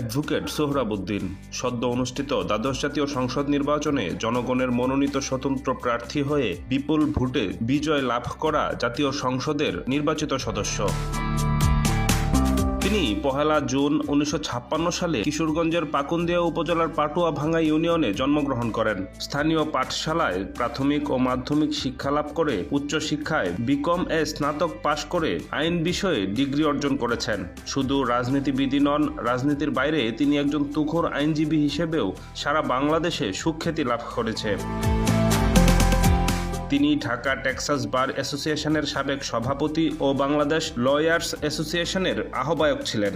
Advocate Sohrabuddin, সদ্য অনুষ্ঠিত দ্বাদশ জাতীয় সংসদ নির্বাচনে জনগণের মনোনীত স্বতন্ত্র প্রার্থী হয়ে বিপুল ভোটে বিজয় লাভ করা জাতীয় সংসদের নির্বাচিত সদস্য। তিনি পহেলা জুন উনিশশো ছাপ্পান্ন সালে কিশোরগঞ্জের পাকুন্দিয়া উপজেলার পাটুয়া ভাঙ্গা ইউনিয়নে জন্মগ্রহণ করেন। স্থানীয় পাঠশালায় প্রাথমিক ও মাধ্যমিক শিক্ষা লাভ করে উচ্চশিক্ষায় বিকম এ স্নাতক পাশ করে আইন বিষয়ে ডিগ্রি অর্জন করেছেন। শুধু রাজনীতিবিদই নন, রাজনীতির বাইরে তিনি একজন তুখোর আইনজীবী হিসেবেও সারা বাংলাদেশে সুখ্যাতি লাভ করেছে। তিনি ঢাকা টেক্সাস বার অ্যাসোসিয়েশনের সাবেক সভাপতি ও বাংলাদেশ লয়ার্স অ্যাসোসিয়েশনের আহ্বায়ক ছিলেন।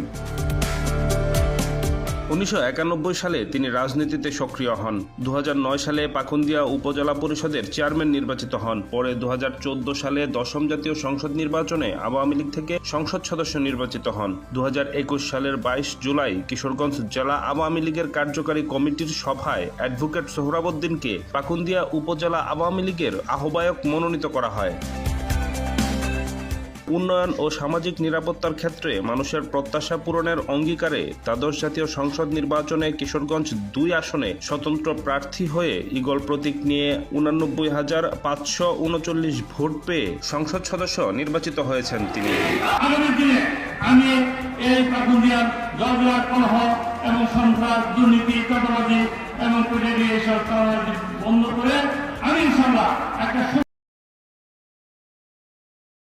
উনিশশো একানব্বই সালে তিনি রাজনীতিতে সক্রিয় হন। দু হাজার নয় সালে পাকুন্দিয়া উপজেলা পরিষদের চেয়ারম্যান নির্বাচিত হন। পরে দুহাজার চোদ্দ সালে দশম জাতীয় সংসদ নির্বাচনে আওয়ামী লীগ থেকে সংসদ সদস্য নির্বাচিত হন। দু হাজার একুশ সালের বাইশ জুলাই কিশোরগঞ্জ জেলা আওয়ামী লীগের কার্যকারী কমিটির সভায় অ্যাডভোকেট সোহরাবুদ্দিনকে পাকুন্দিয়া উপজেলা আওয়ামী লীগের আহ্বায়ক মনোনীত করা হয়। উন্নয়ন ও সামাজিক নিরাপত্তার ক্ষেত্রে মানুষের প্রত্যাশা পূরণের অঙ্গীকারে দ্বাদশ জাতীয় সংসদ নির্বাচনে কিশোরগঞ্জ দুই আসনে স্বতন্ত্র প্রার্থী হয়ে ইগল প্রতীক নিয়ে উনানব্বই হাজার পাঁচশো উনচল্লিশ ভোট পেয়ে সংসদ সদস্য নির্বাচিত হয়েছেন তিনি। আমি এই জলবিরাট কলহ এবং সন্ত্রাস, দুর্নীতি, চাঁদাবাজি এবং বন্ধ করে আমি একটা